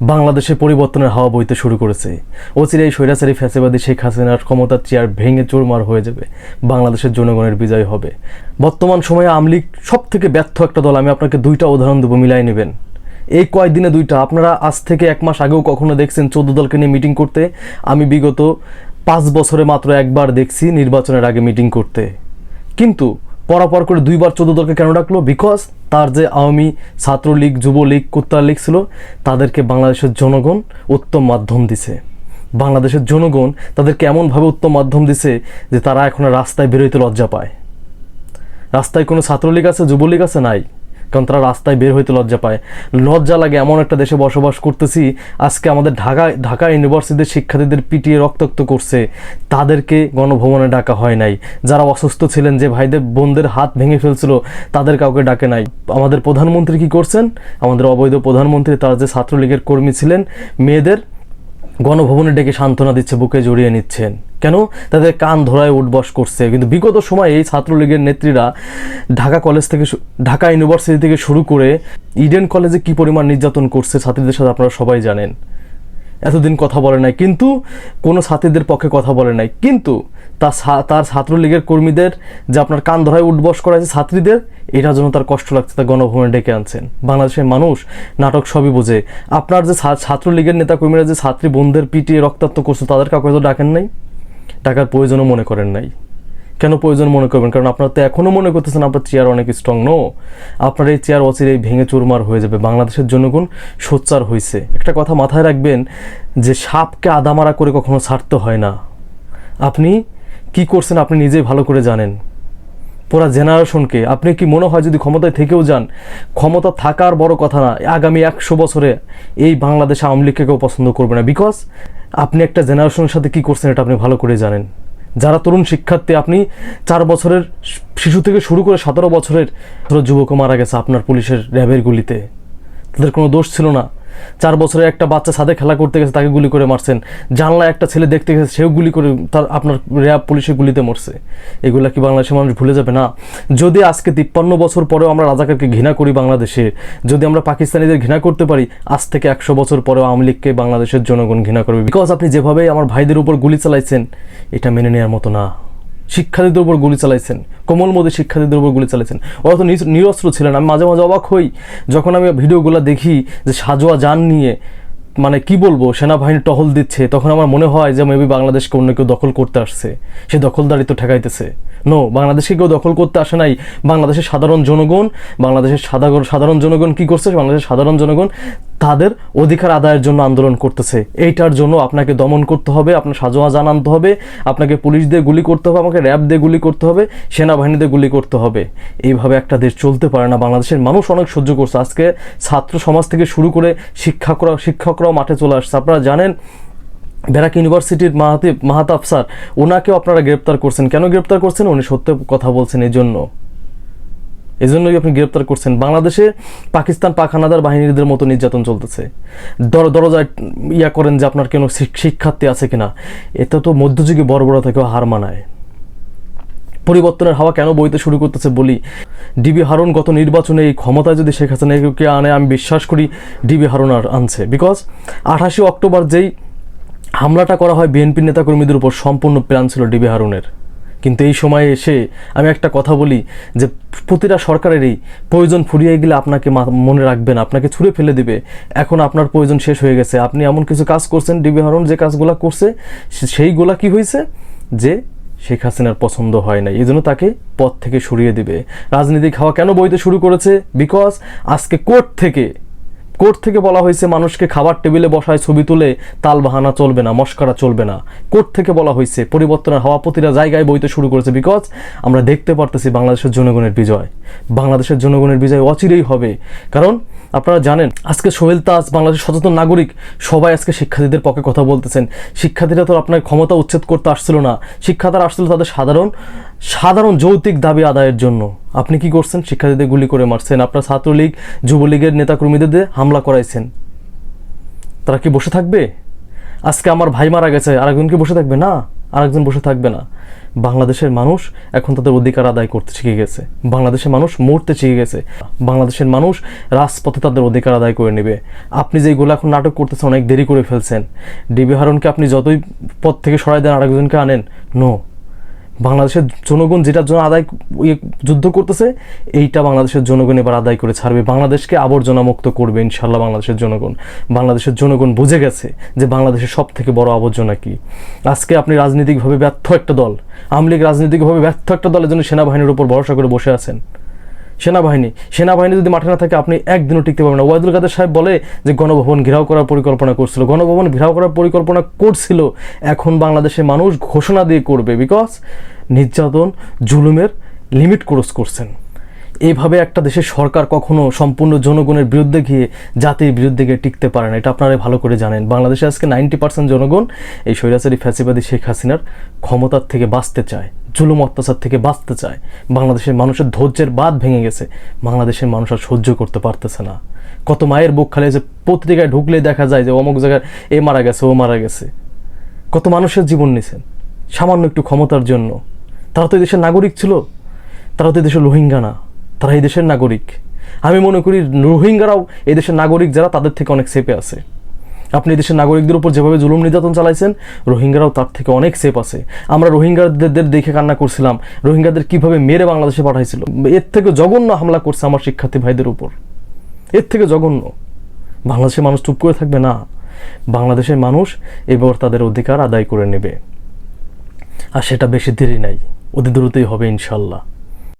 বাংলাদেশে পরিবর্তনের হাওয়া বইতে শুরু করেছে। অচিরেই স্বৈরাচারী ফ্যাসিবাদী শেখ হাসিনার ক্ষমতার চেয়ার ভেঙে চুরমার হয়ে যাবে। বাংলাদেশের জনগণের বিজয় হবে। বর্তমান সময়ে আমলিগ সব থেকে ব্যর্থ একটা দল, আমি আপনাকে দুইটা উদাহরণ দেবো, মিলাই নেবেন। এই কয়েকদিনে দুইটা। আপনারা আজ থেকে এক মাস আগেও কখনো দেখছেন চোদ্দ দলকে নিয়ে মিটিং করতে। আমি বিগত পাঁচ বছরে মাত্র একবার দেখছি নির্বাচনের আগে মিটিং করতে। কিন্তু পরাপর করে দুইবার চোদ্দ দলকে কেন ডাকলো? বিকজ তার যে আওয়ামী ছাত্রলীগ, যুবলীগ কুত্তার লীগ ছিল, তাদেরকে বাংলাদেশের জনগণ উত্তম মাধ্যম দিছে। বাংলাদেশের জনগণ তাদেরকে এমনভাবে উত্তম মাধ্যম দিছে যে তারা এখন রাস্তায় বেরোইতে লজ্জা পায়। রাস্তায় কোনো ছাত্রলীগ আছে, যুবলীগ আছে? নাই। কারণ তারা রাস্তায় বের হইতে লজ্জা পায়। লজ্জা লাগে এমন একটা দেশে বসবাস করতেছি, আজকে আমাদের ঢাকা ঢাকা ইউনিভার্সিটির শিক্ষার্থীদের পিটিয়ে রক্তাক্ত করছে। তাদেরকে গণভবনে ডাকা হয় নাই। যারা অসুস্থ ছিলেন, যে ভাইদের বোনদের হাত ভেঙে ফেলছিল, তাদের কাউকে ডাকে নাই। আমাদের প্রধানমন্ত্রী কি করছেন? আমাদের অবৈধ প্রধানমন্ত্রী, তারা যে ছাত্রলীগের কর্মী ছিলেন, মেয়েদের গণভবনে ডেকে সান্ত্বনা দিচ্ছে, বুকে জড়িয়ে নিচ্ছেন। কেন? তাদের কান ধরায় উঠবস করছে। কিন্তু বিগত সময়ে এই ছাত্রলীগের নেত্রীরা ঢাকা কলেজ থেকে ঢাকা ইউনিভার্সিটি থেকে শুরু করে ইডেন কলেজে কি পরিমাণ নির্যাতন করছে, ছাত্রীদের সাথে আপনারা সবাই জানেন। এতদিন কথা বলে নাই, কিন্তু কোনো ছাত্রীদের পক্ষে কথা বলে নাই। কিন্তু তার তার ছাত্রলীগের কর্মীদের যে আপনার কান ধরায় উঠবস করা আছে ছাত্রীদের এটা যেন তার কষ্ট লাগছে তার গণভবনে ডেকে আনছেন। বাংলাদেশের মানুষ নাটক সবই বোঝে। আপনার যে ছাত্রলীগের নেতা কর্মীরা যে ছাত্রী বোনদের পিটিয়ে রক্তাক্ত করছে, তাদের কাউকে তো ডাকেন নাই? টাকার প্রয়োজনও মনে করেন নাই। কেন প্রয়োজন মনে করবেন? কারণ আপনারা তো এখনও মনে করতেছেন আপনার চেয়ার অনেক স্ট্রং নো আপনার এই চেয়ার অচিরেই ভেঙে চুরমার হয়ে যাবে। বাংলাদেশের জনগণ সোচ্চার হয়েছে একটা কথা মাথায় রাখবেন যে সাপকে আদামারা করে কখনো ছাড়তে হয় না। আপনি কি করছেন আপনি নিজেই ভালো করে জানেন। পুরা জেনারেশনকে। আপনি কি মনে হয় যদি ক্ষমতায় থেকেও যান, ক্ষমতা থাকার বড় কথা না, আগামী একশো বছরে এই বাংলাদেশ আওয়ামী লীগকে কেউ পছন্দ করবে না। বিকজ আপনি একটা জেনারেশনের সাথে কি করছেন এটা আপনি ভালো করে জানেন। যারা তরুণ শিক্ষার্থী, আপনি চার বছরের শিশু থেকে শুরু করে সতেরো বছরের যুবকও মারা গেছে আপনার পুলিশের র্যাবের গুলিতে। তাদের কোনো দোষ ছিল না। চার বছরের একটা বাচ্চা ছাদে খেলা করতে গেছে, তাকে গুলি করে মারছেন। জানলা একটা ছেলে দেখতে গেছে, সেও গুলি করে তার আপনার র্যাব পুলিশের গুলিতে মরছে। এগুলা কি বাংলাদেশের মানুষ ভুলে যাবে? না। যদি আজকে তিপ্পান্ন বছর পরেও আমরা রাজাকারকে ঘৃণা করি বাংলাদেশে, যদি আমরা পাকিস্তানিদের ঘৃণা করতে পারি, আজ থেকে একশো বছর পরেও আওয়ামী লীগকে বাংলাদেশের জনগণ ঘৃণা করবে। বিকজ আপনি যেভাবে আমার ভাইদের উপর গুলি চালাইছেন, এটা মেনে নেওয়ার মতো না। শিক্ষার্থীদের উপর গুলি চালাইছেন। কোমল মোদী শিক্ষার্থীদের উপর গুলি চালাইছেন। ওরা তো নিরস্ত্র ছিলেন। আমি মাঝে মাঝে অবাক হই যখন আমি ভিডিওগুলো দেখি যে সাজোয়া যান নিয়ে মানে কি বলব, সেনাবাহিনী টহল দিচ্ছে, তখন আমার মনে হয় যে মেবি বাংলাদেশকে অন্য কেউ দখল করতে আসছে। সে দখলদারিত্ব ঠেকাইতেছে। নো বাংলাদেশকে কেউ দখল করতে আসে নাই। বাংলাদেশের সাধারণ জনগণ, বাংলাদেশের সাধারণ সাধারণ জনগণ কি করছে? বাংলাদেশের সাধারণ জনগণ তাদের অধিকার আদায়ের জন্য আন্দোলন করতেছে। এইটার জন্য আপনাকে দমন করতে হবে, আপনার সাজোয়া জান আনতে হবে, আপনাকে পুলিশ দিয়ে গুলি করতে হবে, আমাকে র্যাব দিয়ে গুলি করতে হবে, সেনাবাহিনী দিয়ে গুলি করতে হবে। এইভাবে একটা দেশ চলতে পারে না। বাংলাদেশের মানুষ অনেক সহ্য করছে। আজকে ছাত্র সমাজ থেকে শুরু করে শিক্ষকরা, শিক্ষকরাও মাঠে চলে আসছে। আপনারা জানেন, ব্যারাক ইউনিভার্সিটির মাহাতি মাহাত আফসার ওনাকেও আপনারা গ্রেপ্তার করছেন। কেন গ্রেপ্তার করছেন? উনি সত্য কথা বলছেন এই জন্য এই জন্যই আপনি গ্রেপ্তার করছেন। বাংলাদেশে পাকিস্তান পাক হানাদার বাহিনীদের মতো নির্যাতন চলতেছে। দর দরজায় ইয়া করেন যে আপনার কোনো শিক- শিক্ষার্থী আছে কিনা। এটা তো মধ্যযুগে থেকেও হার মানায়। পরিবর্তনের হাওয়া কেন বইতে শুরু করতেছে বলি ডিবি হারুন গত নির্বাচনে এই ক্ষমতায় যদি শেখ হাসিনাকে আনে, আমি বিশ্বাস করি ডিবি হারুন আর আনছে। বিকজ আঠাশে অক্টোবর যেই হামলাটা করা হয় বিএনপি নেতাকর্মীদের উপর সম্পূর্ণ প্ল্যান ছিল ডিবি হারুনের। কিন্তু এই সময়ে এসে আমি একটা কথা বলি যে প্রতিটা সরকারেরই প্রয়োজন ফুরিয়ে গেলে আপনাকে মনে রাখবেন আপনাকে ছুঁড়ে ফেলে দিবে। এখন আপনার প্রয়োজন শেষ হয়ে গেছে। আপনি এমন কিছু কাজ করছেন ডিবি হারুন যে কাজগুলা করছে সেইগুলা কি হয়েছে যে শেখ হাসিনার পছন্দ হয় না এই জন্য তাকে পদ থেকে সরিয়ে দিবে। রাজনীতি খাওয়া কেন বইতে শুরু করেছে? বিকজ আজকে কোর্ট থেকে কোর্ট থেকে বলা হয়েছে মানুষকে খাবার টেবিলে বসায় ছবি তুলে তাল বাহানা চলবে না, মস্করা চলবে না। কোর্ট থেকে বলা হয়েছে পরিবর্তনের হওয়া প্রতিটা জায়গায় বইতে শুরু করেছে বিকজ আমরা দেখতে পারতেছি বাংলাদেশের জনগণের বিজয়। বাংলাদেশের জনগণের বিজয় অচিরেই হবে। কারণ আপনারা জানেন, আজকে সোহেল তাজ বাংলাদেশের সচেতন নাগরিক, সবাই আজকে শিক্ষার্থীদের পক্ষে কথা বলতেছেন। শিক্ষার্থীরা তো আপনার ক্ষমতা উচ্ছেদ করতে আসছিল না। শিক্ষার্থীরা আসছিল তাদের সাধারণ সাধারণ যৌক্তিক দাবি আদায়ের জন্য। আপনি কি করছেন? শিক্ষার্থীদের গুলি করে মারছেন। আপনার ছাত্রলীগ, যুবলীগের নেতাকর্মীদের হামলা করাইছেন। তারা কি বসে থাকবে? আজকে আমার ভাই মারা গেছে, আরেকজন কি বসে থাকবে? না। আরেকজন বসে থাকবে না। বাংলাদেশের মানুষ এখন তাদের অধিকার আদায় করতে শিখে গেছে। বাংলাদেশের মানুষ মরতে শিখে গেছে। বাংলাদেশের মানুষ রাজপথে তাদের অধিকার আদায় করে নেবে। আপনি যেগুলো এখন নাটক করতেছেন, অনেক দেরি করে ফেলছেন। ডিবি হারনকে আপনি যতই পথ থেকে সরাই দেন, আরেকজনকে আনেন, নো। বাংলাদেশের জনগণ যেটার জন্য আদায় ইয়ে যুদ্ধ করতেছে, এইটা বাংলাদেশের জনগণ এবার আদায় করে ছাড়বে। বাংলাদেশকে আবর্জনা মুক্ত করবে ইনশাল্লাহ বাংলাদেশের জনগণ। বাংলাদেশের জনগণ বুঝে গেছে যে বাংলাদেশের সব থেকে বড় আবর্জনা কি। আজকে আপনি রাজনৈতিকভাবে ব্যর্থ একটা দল, আওয়ামী লীগ রাজনৈতিকভাবে ব্যর্থ একটা দলের জন্য সেনাবাহিনীর উপর ভরসা করে বসে আছেন। সেনাবাহিনী। সেনাবাহিনী যদি মাঠে না থাকে, আপনি একদিনও টিকতে পারবেন না। ওয়াইদুল কাদের সাহেব বলে যে, গণভবন ঘেরাও করার পরিকল্পনা করছিল। গণভবন ঘেরাও করার পরিকল্পনা করছিল। এখন বাংলাদেশের মানুষ ঘোষণা দিয়ে করবে বিকজ নির্যাতন, জুলুমের লিমিট ক্রস করছেন। এইভাবে একটা দেশের সরকার কখনো সম্পূর্ণ জনগণের বিরুদ্ধে গিয়ে জাতির বিরুদ্ধে গিয়ে টিকতে পারে না। এটা আপনারা ভালো করে জানেন। বাংলাদেশে আজকে নাইনটি পার্সেন্ট জনগণ এই স্বৈরাচারী ফ্যাসিবাদী শেখ হাসিনার ক্ষমতার থেকে বাঁচতে চায়, জুলুম অত্যাচার থেকে বাঁচতে চায়। বাংলাদেশের মানুষের ধৈর্যের বাদ ভেঙে গেছে। বাংলাদেশের মানুষ আর সহ্য করতে পারতেছে না। কত মায়ের বুক খালি যে পত্রিকায় ঢুকলে দেখা যায় যে অমুক জায়গায় এ মারা গেছে, ও মারা গেছে। কত মানুষের জীবন নিছেন। সামান্য একটু ক্ষমতার জন্য। তারা তো দেশের নাগরিক ছিল। তারা তো দেশের রোহিঙ্গা না। তারা এই দেশের নাগরিক। আমি মনে করি রোহিঙ্গারাও এই দেশের নাগরিক যারা তাদের থেকে অনেক সেপে আছে। আপনি দেশের নাগরিকদের উপর যেভাবে জুলুম নির্যাতন চালাইছেন, রোহিঙ্গারাও তার থেকে অনেক সেফ আছে। আমরা রোহিঙ্গাদের দেখে কান্না করছিলাম, রোহিঙ্গাদের কীভাবে মেরে বাংলাদেশে পাঠাইছিল। এর থেকে জঘন্য হামলা করছে আমার শিক্ষার্থী ভাইদের উপর। এর থেকে জঘন্য। বাংলাদেশের মানুষ চুপ করে থাকবে না। বাংলাদেশের মানুষ এবার তাদের অধিকার আদায় করে নেবে। আর সেটা বেশি দেরি নাই। অতি দ্রুতই হবে ইনশাল্লাহ